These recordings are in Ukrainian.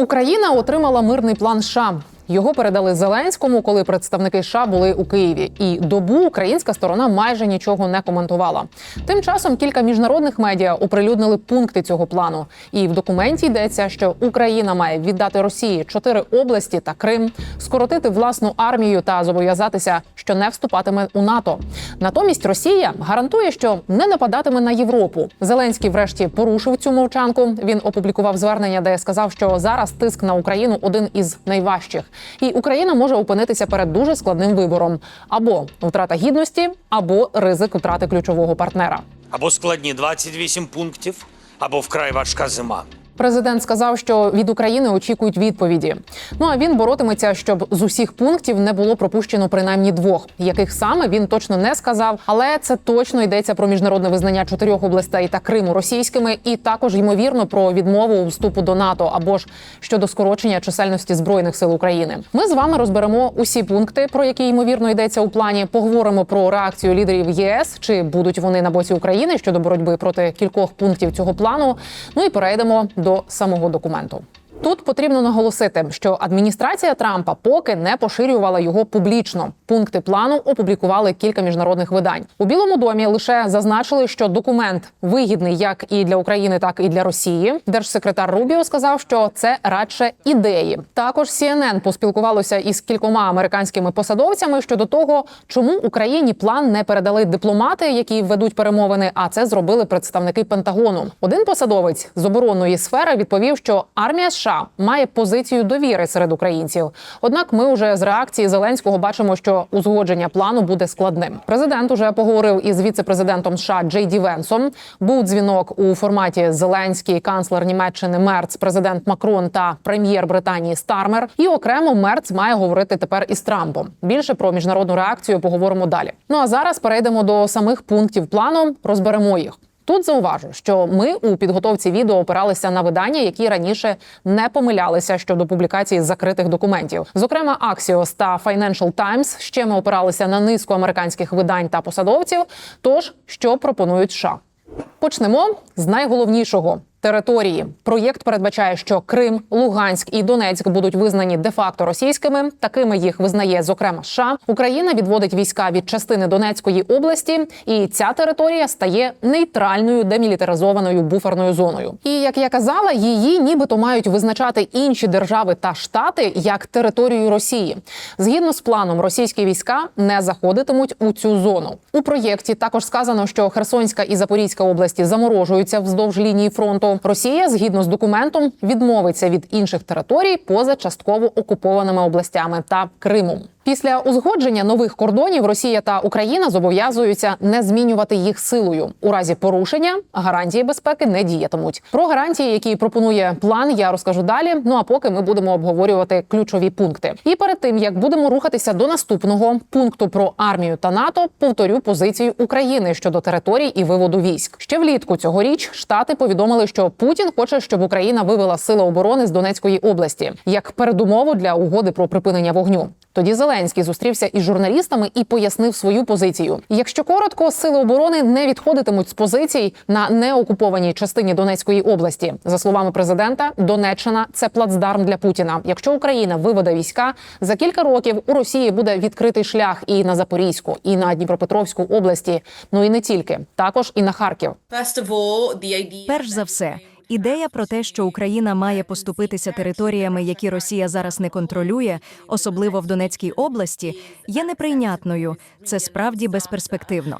Україна отримала мирний план США. Його передали Зеленському, коли представники США були у Києві. І добу українська сторона майже нічого не коментувала. Тим часом кілька міжнародних медіа оприлюднили пункти цього плану. І в документі йдеться, що Україна має віддати Росії чотири області та Крим, скоротити власну армію та зобов'язатися, що не вступатиме у НАТО. Натомість Росія гарантує, що не нападатиме на Європу. Зеленський, врешті, порушив цю мовчанку. Він опублікував звернення, де сказав, що зараз тиск на Україну один із найважчих, і Україна може опинитися перед дуже складним вибором: або втрата гідності, або ризик втрати ключового партнера. Або складні 28 пунктів, або вкрай важка зима. Президент сказав, що від України очікують відповіді. Ну а він боротиметься, щоб з усіх пунктів не було пропущено принаймні двох, яких саме він точно не сказав. Але це точно йдеться про міжнародне визнання чотирьох областей та Криму російськими, і також ймовірно про відмову у вступу до НАТО або ж щодо скорочення чисельності збройних сил України. Ми з вами розберемо усі пункти, про які ймовірно йдеться у плані. Поговоримо про реакцію лідерів ЄС, чи будуть вони на боці України щодо боротьби проти кількох пунктів цього плану. Ну і перейдемо до самого документу. Тут потрібно наголосити, що адміністрація Трампа поки не поширювала його публічно. Пункти плану опублікували кілька міжнародних видань. У Білому домі лише зазначили, що документ вигідний як і для України, так і для Росії. Держсекретар Рубіо сказав, що це радше ідеї. Також CNN поспілкувалося із кількома американськими посадовцями щодо того, чому Україні план не передали дипломати, які ведуть перемовини. А це зробили представники Пентагону. Один посадовець з оборонної сфери відповів, що армія США має позицію довіри серед українців. Однак, ми вже з реакції Зеленського бачимо, що узгодження плану буде складним. Президент уже поговорив із віце-президентом США Джей Ді Венсом. Був дзвінок у форматі Зеленський, канцлер Німеччини Мерц, президент Макрон та прем'єр Британії Стармер. І окремо Мерц має говорити тепер із Трампом. Більше про міжнародну реакцію поговоримо далі. Ну а зараз перейдемо до самих пунктів плану. Розберемо їх. Тут зауважу, що ми у підготовці відео опиралися на видання, які раніше не помилялися щодо публікації закритих документів. Зокрема, Axios та Financial Times. Ще ми опиралися на низку американських видань та посадовців. Тож, що пропонують США? Почнемо з найголовнішого. Території проєкт передбачає, що Крим, Луганськ і Донецьк будуть визнані де-факто російськими. Такими їх визнає зокрема США. Україна відводить війська від частини Донецької області, і ця територія стає нейтральною демілітаризованою буферною зоною. І як я казала, її нібито мають визначати інші держави та штати як територію Росії. Згідно з планом, російські війська не заходитимуть у цю зону. У проєкті також сказано, що Херсонська і Запорізька області заморожуються вздовж лінії фронту. Росія, згідно з документом, відмовиться від інших територій поза частково окупованими областями та Кримом. Після узгодження нових кордонів Росія та Україна зобов'язуються не змінювати їх силою. У разі порушення гарантії безпеки не діятимуть. Про гарантії, які пропонує план, я розкажу далі. Ну а поки ми будемо обговорювати ключові пункти. І перед тим як будемо рухатися до наступного пункту про армію та НАТО, повторю позицію України щодо територій і виводу військ. Ще влітку цьогоріч штати повідомили, що Путін хоче, щоб Україна вивела сили оборони з Донецької області як передумову для угоди про припинення вогню. Тоді Зеленський зустрівся із журналістами і пояснив свою позицію. Якщо коротко, сили оборони не відходитимуть з позицій на неокупованій частині Донецької області. За словами президента, Донеччина це плацдарм для Путіна. Якщо Україна виведе війська за кілька років, у Росії буде відкритий шлях і на Запорізьку, і на Дніпропетровську області. Ну і не тільки також і на Харків. Перш за все, ідея про те, що Україна має поступитися територіями, які Росія зараз не контролює, особливо в Донецькій області, є неприйнятною. Це справді безперспективно.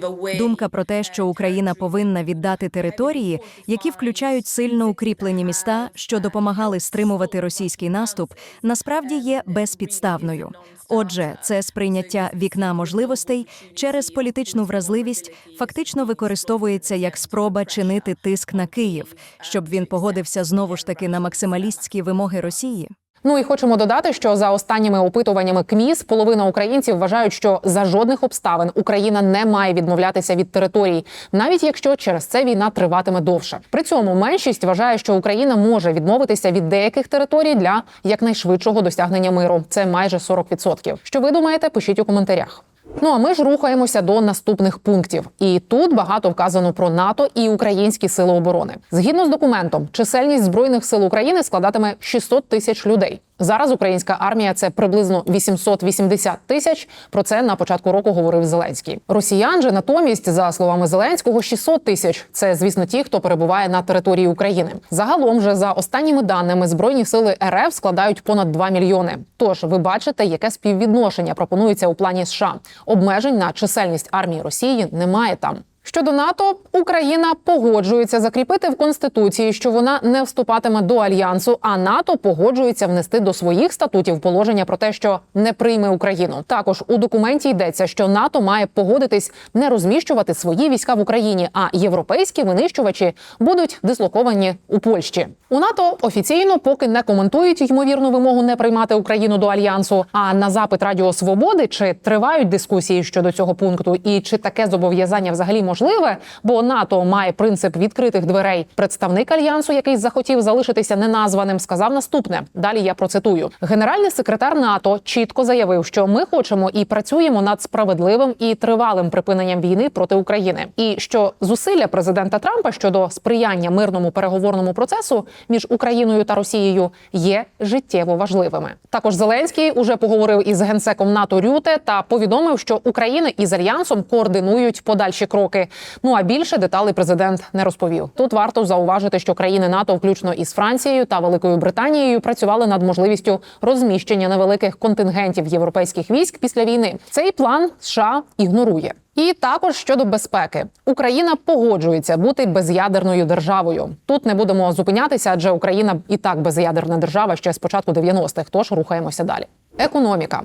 away Думка про те, що Україна повинна віддати території, які включають сильно укріплені міста, що допомагали стримувати російський наступ, насправді є безпідставною. Отже, це сприйняття вікна можливостей через політичну вразливість фактично використовується як спроба чинити тиск на Київ, щоб він погодився знову ж таки на максималістські вимоги Росії. Ну і хочемо додати, що за останніми опитуваннями КМІС половина українців вважають, що за жодних обставин Україна не має відмовлятися від територій, навіть якщо через це війна триватиме довше. При цьому меншість вважає, що Україна може відмовитися від деяких територій для якнайшвидшого досягнення миру. Це майже 40%. Що ви думаєте? Пишіть у коментарях. Ну а ми ж рухаємося до наступних пунктів. І тут багато вказано про НАТО і українські сили оборони. Згідно з документом, чисельність збройних сил України складатиме 600 тисяч людей. Зараз українська армія це приблизно 880 тисяч. Про це на початку року говорив Зеленський. Росіян же натомість, за словами Зеленського, 600 тисяч. Це звісно ті, хто перебуває на території України. Загалом же за останніми даними збройні сили РФ складають понад 2 мільйони. Тож ви бачите, яке співвідношення пропонується у плані США. Обмежень на чисельність армії Росії немає там. Щодо НАТО, Україна погоджується закріпити в конституції, що вона не вступатиме до альянсу, а НАТО погоджується внести до своїх статутів положення про те, що не прийме Україну. Також у документі йдеться, що НАТО має погодитись не розміщувати свої війська в Україні, а європейські винищувачі будуть дислоковані у Польщі. У НАТО офіційно поки не коментують ймовірну вимогу не приймати Україну до альянсу. А на запит Радіо Свободи чи тривають дискусії щодо цього пункту, і чи таке зобов'язання взагалі можливе? Бо НАТО має принцип відкритих дверей. Представник альянсу, який захотів залишитися неназваним, сказав наступне. Далі я процитую: генеральний секретар НАТО чітко заявив, що ми хочемо і працюємо над справедливим і тривалим припиненням війни проти України, і що зусилля президента Трампа щодо сприяння мирному переговорному процесу між Україною та Росією є життєво важливими. Також Зеленський уже поговорив із генсеком НАТО Рюте та повідомив, що Україна із альянсом координують подальші кроки. Ну а більше деталей президент не розповів. Тут варто зауважити, що країни НАТО, включно із Францією та Великою Британією, працювали над можливістю розміщення невеликих контингентів європейських військ після війни. Цей план США ігнорує. І також щодо безпеки, Україна погоджується бути безядерною державою. Тут не будемо зупинятися, адже Україна і так безядерна держава ще з початку 90-х, Тож рухаємося далі. Економіка,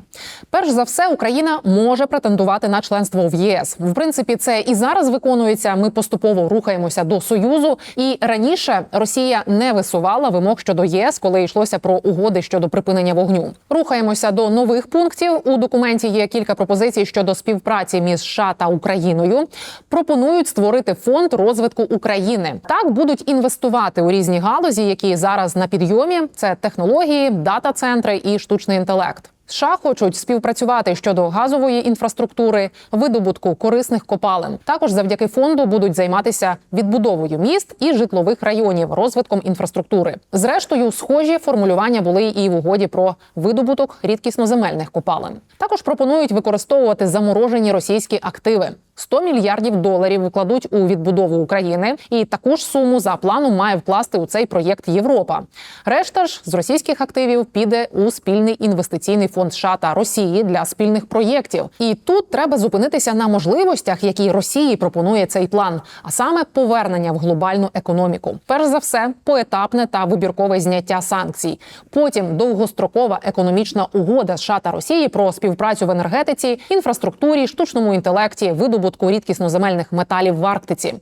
перш за все, Україна може претендувати на членство в ЄС. В принципі, це і зараз виконується. Ми поступово рухаємося до союзу. І раніше Росія не висувала вимог щодо ЄС, коли йшлося про угоди щодо припинення вогню. Рухаємося до нових пунктів. У документі є кілька пропозицій щодо співпраці між США та Україною. Пропонують створити фонд розвитку України. Так будуть інвестувати у різні галузі, які зараз на підйомі. Це технології, дата-центри і штучний інтелект. США хочуть співпрацювати щодо газової інфраструктури, видобутку корисних копалин. Також завдяки фонду будуть займатися відбудовою міст і житлових районів, розвитком інфраструктури. Зрештою, схожі формулювання були і в угоді про видобуток рідкісноземельних копалин. Також пропонують використовувати заморожені російські активи. 100 мільярдів доларів вкладуть у відбудову України, і таку ж суму за планом має вкласти у цей проєкт Європа. Решта ж з російських активів піде у спільний інвестиційний фонд США та Росії для спільних проєктів. І тут треба зупинитися на можливостях, які Росії пропонує цей план, а саме повернення в глобальну економіку. Перш за все, поетапне та вибіркове зняття санкцій. Потім довгострокова економічна угода США та Росії про співпрацю в енергетиці, інфраструктурі, штучному інтелекті, видобутку рідкісноземельних металів в Арктиці.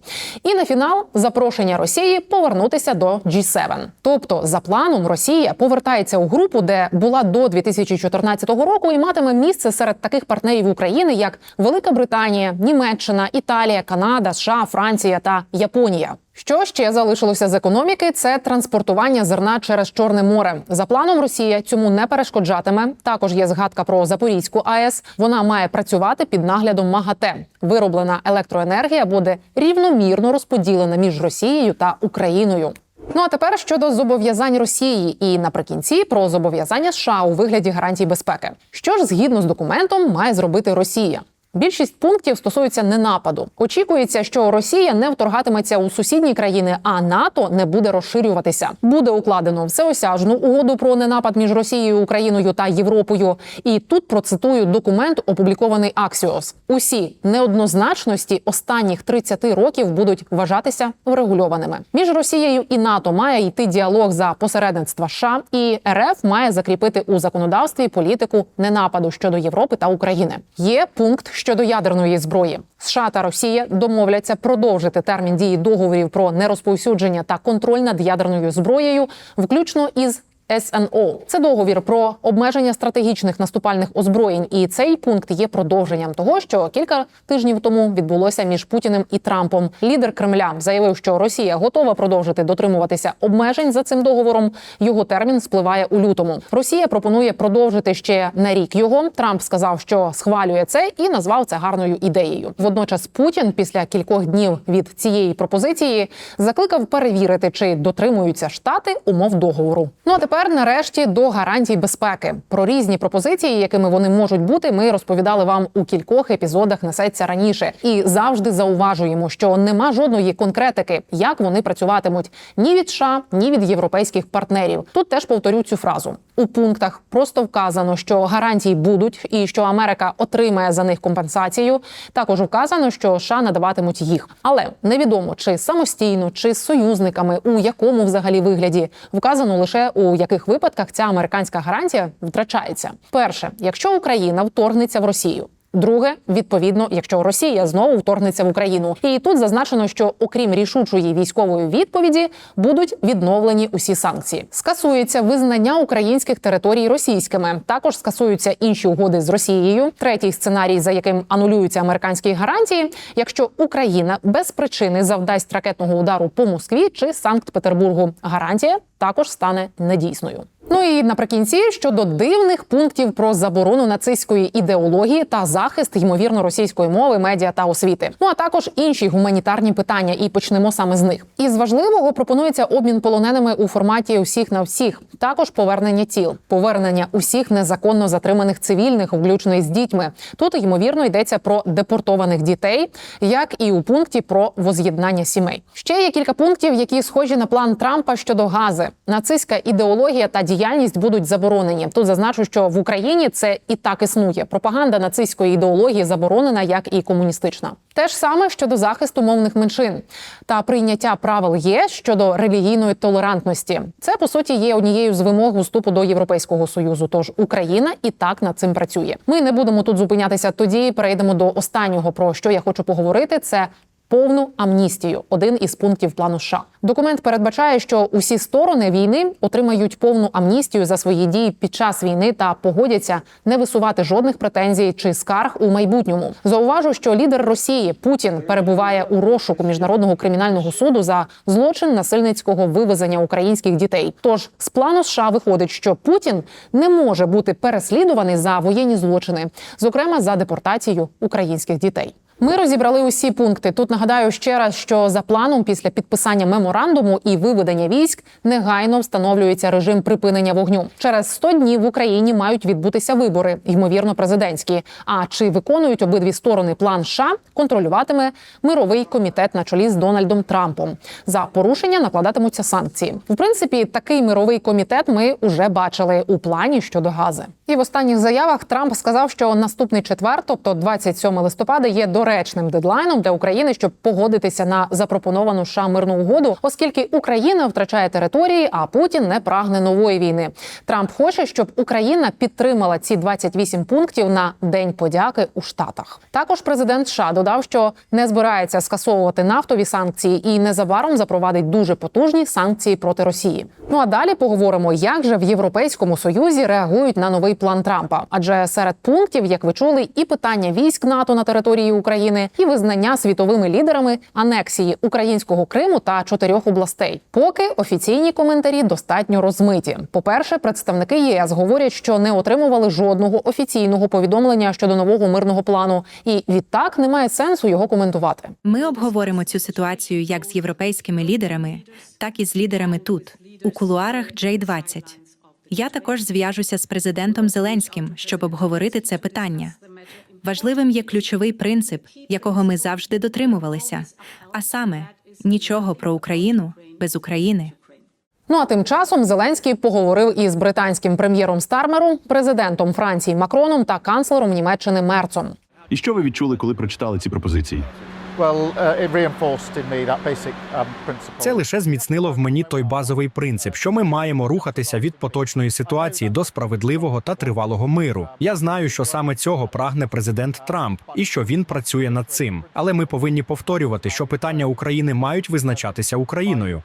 І на фінал запрошення Росії повернутися до G7. Тобто, за планом, Росія повертається у групу, де була до 2014 року, і матиме місце серед таких партнерів України, як Велика Британія, Німеччина, Італія, Канада, США, Франція та Японія. Що ще залишилося з економіки? Це транспортування зерна через Чорне море. За планом Росія цьому не перешкоджатиме. Також є згадка про Запорізьку АЕС. Вона має працювати під наглядом МАГАТЕ. Вироблена електроенергія буде рівномірно розподілена між Росією та Україною. Ну а тепер щодо зобов'язань Росії, і наприкінці про зобов'язання США у вигляді гарантій безпеки. Що ж згідно з документом має зробити Росія? Більшість пунктів стосуються ненападу. Очікується, що Росія не вторгатиметься у сусідні країни, а НАТО не буде розширюватися. Буде укладено всеосяжну угоду про ненапад між Росією, Україною та Європою. І тут процитую документ, опублікований Axios. Усі неоднозначності останніх 30 років будуть вважатися врегульованими. Між Росією і НАТО має йти діалог за посередництва США, і РФ має закріпити у законодавстві політику ненападу щодо Європи та України. Є пункт щодо ядерної зброї. США та Росія домовляться продовжити термін дії договорів про нерозповсюдження та контроль над ядерною зброєю, включно із SNO. Це договір про обмеження стратегічних наступальних озброєнь, і цей пункт є продовженням того, що кілька тижнів тому відбулося між Путіним і Трампом. Лідер Кремля заявив, що Росія готова продовжити дотримуватися обмежень за цим договором. Його термін спливає у лютому. Росія пропонує продовжити ще на рік його. Трамп сказав, що схвалює це і назвав це гарною ідеєю. Водночас Путін після кількох днів від цієї пропозиції закликав перевірити, чи дотримуються штати умов договору. Ну а тепер нарешті до гарантій безпеки. Про різні пропозиції, якими вони можуть бути, ми розповідали вам у кількох епізодах несеться раніше, і завжди зауважуємо, що нема жодної конкретики, як вони працюватимуть ні від США, ні від європейських партнерів. Тут теж повторю цю фразу. У пунктах просто вказано, що гарантії будуть, і що Америка отримає за них компенсацію. Також вказано, що США надаватимуть їх, але невідомо чи самостійно, чи з союзниками, у якому взагалі вигляді вказано лише у яких випадках ця американська гарантія втрачається. Перше, якщо Україна вторгнеться в Росію. Друге, відповідно, якщо Росія знову вторгнеться в Україну, і тут зазначено, що окрім рішучої військової відповіді будуть відновлені усі санкції. Скасується визнання українських територій російськими. Також скасуються інші угоди з Росією. Третій сценарій, за яким анулюються американські гарантії, якщо Україна без причини завдасть ракетного удару по Москві чи Санкт-Петербургу. Гарантія також стане недійсною. Ну і наприкінці щодо дивних пунктів про заборону нацистської ідеології та захист ймовірно російської мови, медіа та освіти. Ну а також інші гуманітарні питання. І почнемо саме з них. Із важливого пропонується обмін полоненими у форматі усіх на всіх. Також повернення тіл, повернення усіх незаконно затриманих цивільних, включно із дітьми. Тут ймовірно йдеться про депортованих дітей, як і у пункті про воз'єднання сімей. Ще є кілька пунктів, які схожі на план Трампа щодо гази. Нацистська ідеологія та діяльність будуть заборонені. Тут зазначу, що в Україні це і так існує. Пропаганда нацистської ідеології заборонена, як і комуністична. Те ж саме щодо захисту мовних меншин та прийняття правил ЄС щодо релігійної толерантності. Це по суті є однією з вимог вступу до Європейського союзу. Тож Україна і так над цим працює. Ми не будемо тут зупинятися. Тоді перейдемо до останнього про що я хочу поговорити. Це повну амністію один із пунктів плану США. Документ передбачає, що усі сторони війни отримають повну амністію за свої дії під час війни та погодяться не висувати жодних претензій чи скарг у майбутньому. Зауважу, що лідер Росії Путін перебуває у розшуку міжнародного кримінального суду за злочин насильницького вивезення українських дітей. Тож з плану США виходить, що Путін не може бути переслідуваний за воєнні злочини, зокрема за депортацію українських дітей. Ми розібрали усі пункти. Тут нагадаю ще раз, що за планом, після підписання меморандуму і виведення військ, негайно встановлюється режим припинення вогню. Через 100 днів в Україні мають відбутися вибори, ймовірно, президентські. А чи виконують обидві сторони план США, контролюватиме мировий комітет на чолі з Дональдом Трампом. За порушення накладатимуться санкції. В принципі, такий мировий комітет ми вже бачили у плані щодо гази. І в останніх заявах Трамп сказав, що наступний четвер, тобто 27 листопада, є доречним дедлайном для України, щоб погодитися на запропоновану США мирну угоду, оскільки Україна втрачає території, а Путін не прагне нової війни. Трамп хоче, щоб Україна підтримала ці 28 пунктів на День подяки у Штатах. Також президент США додав, що не збирається скасовувати нафтові санкції і незабаром запровадить дуже потужні санкції проти Росії. Ну а далі поговоримо, як же в Європейському Союзі реагують на новий план Трампа. Адже серед пунктів, як ви чули, і питання військ НАТО на території України, і визнання світовими лідерами анексії українського Криму та чотирьох областей. Поки офіційні коментарі достатньо розмиті. По перше, представники ЄС говорять, що не отримували жодного офіційного повідомлення щодо нового мирного плану, і відтак немає сенсу його коментувати. Ми обговоримо цю ситуацію як з європейськими лідерами, так і з лідерами тут, у кулуарах J20. Я також зв'яжуся з президентом Зеленським, щоб обговорити це питання. Важливим є ключовий принцип, якого ми завжди дотримувалися, а саме нічого про Україну без України. Ну а тим часом Зеленський поговорив із британським прем'єром Стармером, президентом Франції Макроном та канцлером Німеччини Мерцом. І що ви відчули, коли прочитали ці пропозиції? Uh, um. Це лише зміцнило в мені той базовий принцип, що ми маємо рухатися від поточної ситуації до справедливого та тривалого миру. Я знаю, що саме цього прагне президент Трамп і що він працює над цим. Але ми повинні повторювати, що питання України мають визначатися Україною.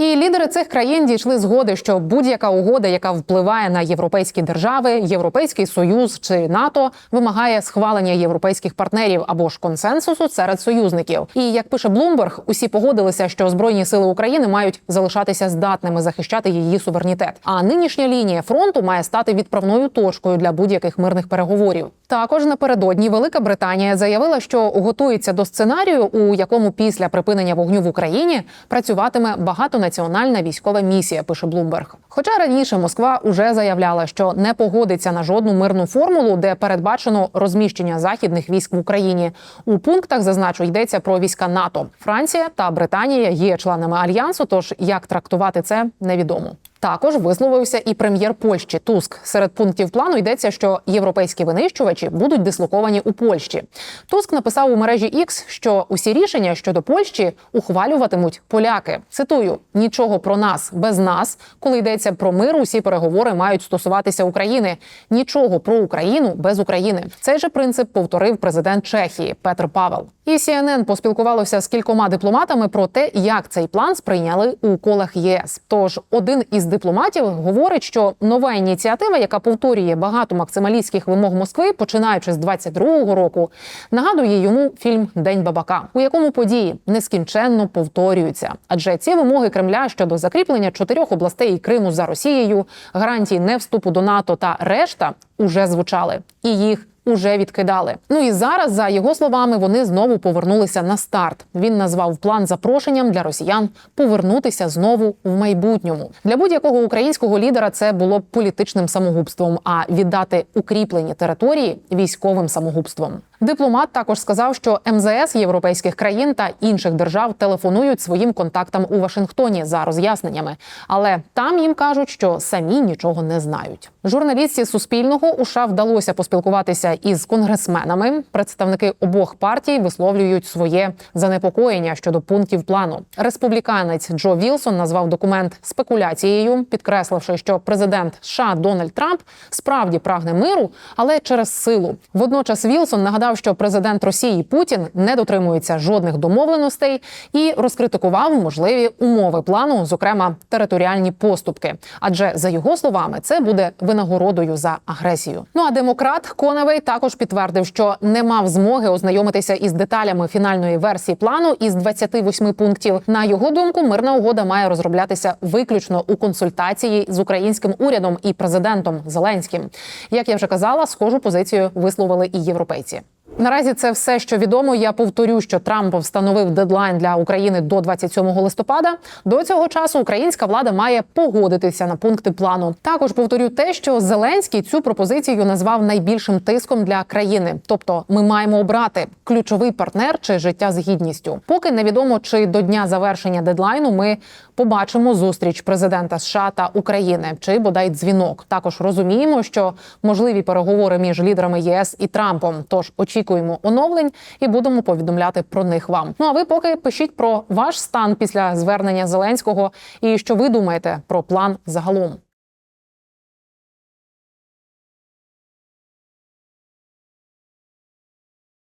І лідери цих країн дійшли згоди, що будь-яка угода, яка впливає на європейські держави, Європейський Союз чи НАТО, вимагає схвалення європейських партнерів або ж консенсусу серед союзників. І як пише Блумберг, усі погодилися, що збройні сили України мають залишатися здатними захищати її суверенітет. А нинішня лінія фронту має стати відправною точкою для будь-яких мирних переговорів. Також напередодні Велика Британія заявила, що готується до сценарію, у якому після припинення вогню в Україні працюватиме багатонаціональна військова місія. Пише Блумберг. Хоча раніше Москва уже заявляла, що не погодиться на жодну мирну формулу, де передбачено розміщення західних військ в Україні. У пунктах зазначу йдеться про війська НАТО. Франція та Британія є членами альянсу. Тож як трактувати це невідомо. Також висловився і прем'єр Польщі Туск. Серед пунктів плану йдеться, що європейські винищувачі будуть дислоковані у Польщі. Туск написав у мережі X, що усі рішення щодо Польщі ухвалюватимуть поляки. Цитую: нічого про нас без нас, коли йдеться про мир, усі переговори мають стосуватися України. Нічого про Україну без України. Цей же принцип повторив президент Чехії Петр Павел. І CNN поспілкувалося з кількома дипломатами про те, як цей план сприйняли у колах ЄС. Тож один із дипломатів говорить, що нова ініціатива, яка повторює багато максималістських вимог Москви, починаючи з 22-го року, нагадує йому фільм День бабака, у якому події нескінченно повторюються. Адже ці вимоги Кремля щодо закріплення чотирьох областей Криму за Росією, гарантії не вступу до НАТО та решта уже звучали, і їх уже відкидали. Ну і зараз, за його словами, вони знову повернулися на старт. Він назвав план запрошенням для росіян повернутися знову в майбутньому. Для будь-якого українського лідера це було б політичним самогубством, а віддати укріплені території військовим самогубством. Дипломат також сказав, що МЗС європейських країн та інших держав телефонують своїм контактам у Вашингтоні за роз'ясненнями, але там їм кажуть, що самі нічого не знають. Журналістці Суспільного у США вдалося поспілкуватися із конгресменами. Представники обох партій висловлюють своє занепокоєння щодо пунктів плану. Республіканець Джо Вілсон назвав документ спекуляцією, підкресливши, що президент США Дональд Трамп справді прагне миру, але через силу. Водночас Вілсон нагадав, що президент Росії Путін не дотримується жодних домовленостей і розкритикував можливі умови плану, зокрема територіальні поступки. Адже за його словами, це буде винагородою за агресію. Ну а демократ Конавей також підтвердив, що не мав змоги ознайомитися із деталями фінальної версії плану із 28 пунктів. На його думку, мирна угода має розроблятися виключно у консультації з українським урядом і президентом Зеленським. Як я вже казала, схожу позицію висловили і європейці. Наразі це все, що відомо. Я повторю, що Трамп встановив дедлайн для України до 27 листопада. До цього часу українська влада має погодитися на пункти плану. Також повторю те, що Зеленський цю пропозицію назвав найбільшим тиском для країни. Тобто, ми маємо обрати ключовий партнер чи життя з гідністю. Поки невідомо, чи до дня завершення дедлайну ми побачимо зустріч президента США та України чи бодай дзвінок. Також розуміємо, що можливі переговори між лідерами ЄС і Трампом. Тож очікуємо оновлень і будемо повідомляти про них вам. Ну а ви поки пишіть про ваш стан після звернення Зеленського і що ви думаєте про план загалом.